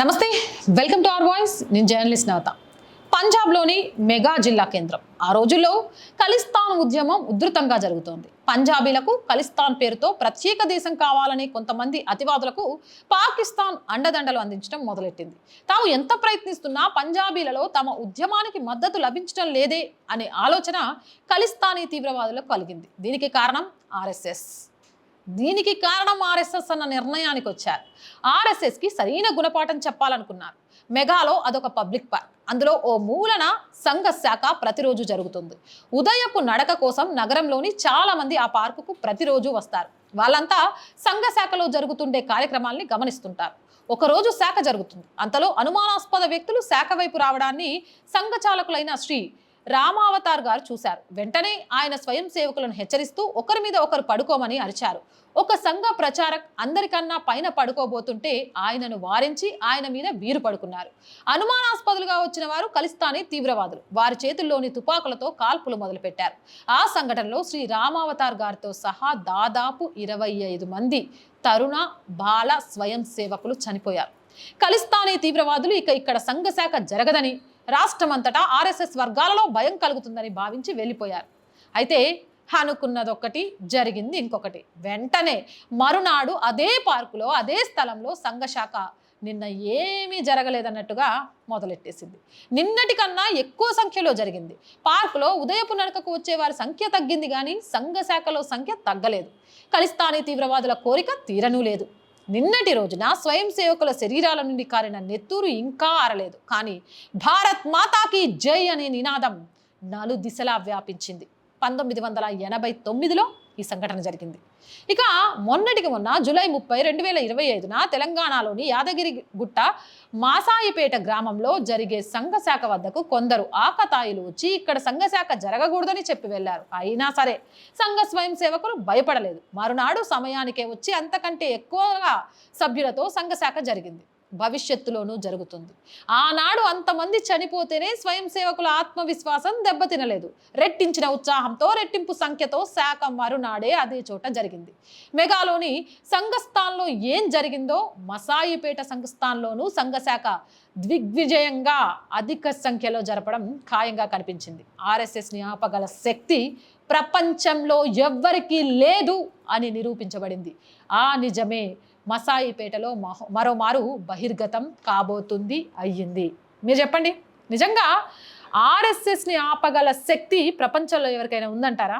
నమస్తే welcome to our voice. నేను journalist నవత పంజాబ్లోని మెగా జిల్లా కేంద్రం. ఆ రోజుల్లో ఖలిస్తాన్ ఉద్యమం ఉధృతంగా జరుగుతోంది. పంజాబీలకు ఖలిస్తాన్ పేరుతో ప్రత్యేక దేశం కావాలని కొంతమంది అతివాదులకు పాకిస్తాన్ అండదండలు అందించడం మొదలెట్టింది. తాము ఎంత ప్రయత్నిస్తున్నా పంజాబీలలో తమ ఉద్యమానికి మద్దతు లభించడం లేదే అనే ఆలోచన ఖలిస్తానీ తీవ్రవాదులకు కలిగింది. దీనికి కారణం ఆర్ఎస్ఎస్. దీనికి కారణం ఆర్ఎస్ఎస్ అన్న నిర్ణయానికి వచ్చారు. ఆర్ఎస్ఎస్కి సరైన గుణపాఠం చెప్పాలనుకున్నారు. మెగాలో అదొక పబ్లిక్ పార్క్. అందులో ఓ మూలన సంఘ శాఖ ప్రతిరోజు జరుగుతుంది. ఉదయపు నడక కోసం నగరంలోని చాలామంది ఆ పార్కుకు ప్రతిరోజు వస్తారు. వాళ్ళంతా సంఘ శాఖలో జరుగుతుండే కార్యక్రమాల్ని గమనిస్తుంటారు. ఒకరోజు శాఖ జరుగుతుంది. అంతలో అనుమానాస్పద వ్యక్తులు శాఖ వైపు రావడాన్ని సంఘ చాలకులైన శ్రీ రామావతార్ గారు చూశారు. వెంటనే ఆయన స్వయం సేవకులను హెచ్చరిస్తూ ఒకరి మీద ఒకరు పడుకోమని అరిచారు. ఒక సంఘ ప్రచారక్ అందరికన్నా పైన పడుకోబోతుంటే ఆయనను వారించి ఆయన మీద వీరు పడుకున్నారు. అనుమానాస్పదులుగా వచ్చిన వారు కలిస్తానే తీవ్రవాదులు. వారి చేతుల్లోని తుపాకులతో కాల్పులు మొదలుపెట్టారు. ఆ సంఘటనలో శ్రీ రామావతార్ గారితో సహా దాదాపు ఇరవై ఐదు మంది తరుణ బాల స్వయం సేవకులు చనిపోయారు. కలిస్తానీ తీవ్రవాదులు ఇక ఇక్కడ సంఘ శాఖ జరగదని రాష్ట్రమంతటా ఆర్ఎస్ఎస్ వర్గాలలో భయం కలుగుతుందని భావించి వెళ్ళిపోయారు. అయితే అనుకున్నదొక్కటి జరిగింది ఇంకొకటి. వెంటనే మరునాడు అదే పార్కులో అదే స్థలంలో సంఘశాఖ నిన్న ఏమీ జరగలేదన్నట్టుగా మొదలెట్టేసింది. నిన్నటికన్నా ఎక్కువ సంఖ్యలో జరిగింది. పార్కులో ఉదయపు నడకకు వచ్చేవారి సంఖ్య తగ్గింది కానీ సంఘశాఖలో సంఖ్య తగ్గలేదు. ఖలిస్తానీ తీవ్రవాదుల కోరిక తీరనూ లేదు. నిన్నటి రోజున స్వయం సేవకుల శరీరాల నుండి కారిన నెత్తూరు ఇంకా ఆరలేదు. కానీ భారత్ మాతాకి జై అనే నినాదం నలు దిశలా వ్యాపించింది. పంతొమ్మిది వందల ఎనభై తొమ్మిదిలో ఈ సంఘటన జరిగింది. ఇక మొన్నటికి మొన్న జూలై ముప్పై రెండు వేల ఇరవై ఐదున తెలంగాణలోని యాదగిరి గుట్ట మాసాయిపేట గ్రామంలో జరిగే సంఘశాఖ వద్దకు కొందరు ఆకతాయిలు వచ్చి ఇక్కడ సంఘశాఖ జరగకూడదని చెప్పి వెళ్ళారు. అయినా సరే సంఘ స్వయం సేవకులు భయపడలేదు. మరునాడు సమయానికే వచ్చి అంతకంటే ఎక్కువగా సభ్యులతో సంఘశాఖ జరిగింది. భవిష్యత్తులోనూ జరుగుతుంది. ఆనాడు అంతమంది చనిపోతేనే స్వయం సేవకుల ఆత్మవిశ్వాసం దెబ్బతినలేదు. రెట్టించిన ఉత్సాహంతో రెట్టింపు సంఖ్యతో శాఖ మరునాడే అదే చోట జరిగింది. మెగాలోని సంఘస్థాన్లో ఏం జరిగిందో మసాయిపేట సంఘస్థాన్లోనూ సంఘశాఖ దిగ్విజయంగా అధిక సంఖ్యలో జరపడం ఖాయంగా కనిపించింది. ఆర్ఎస్ఎస్ని ఆపగల శక్తి ప్రపంచంలో ఎవ్వరికీ లేదు అని నిరూపించబడింది. ఆ నిజమే మసాయిపేటలో మరోమారు బహిర్గతం కాబోతుంది అయ్యింది. మీరు చెప్పండి నిజంగా ఆర్ఎస్ఎస్ని ఆపగల శక్తి ప్రపంచంలో ఎవరికైనా ఉందంటారా?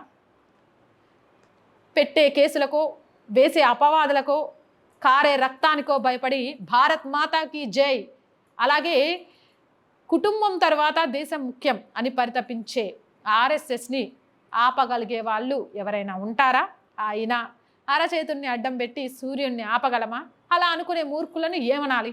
పెట్టే కేసులకో వేసే అపవాదులకో కారే రక్తానికో భయపడి భారత్ మాతాకి జై అలాగే కుటుంబం తర్వాత దేశం ముఖ్యం అని పరితపించే ఆర్ఎస్ఎస్ని ఆపగలిగే వాళ్ళు ఎవరైనా ఉంటారా? ఆయన అరచేతుల్ని అడ్డం పెట్టి సూర్యుడిని ఆపగలమా? అలా అనుకునే మూర్ఖులను ఏమనాలి?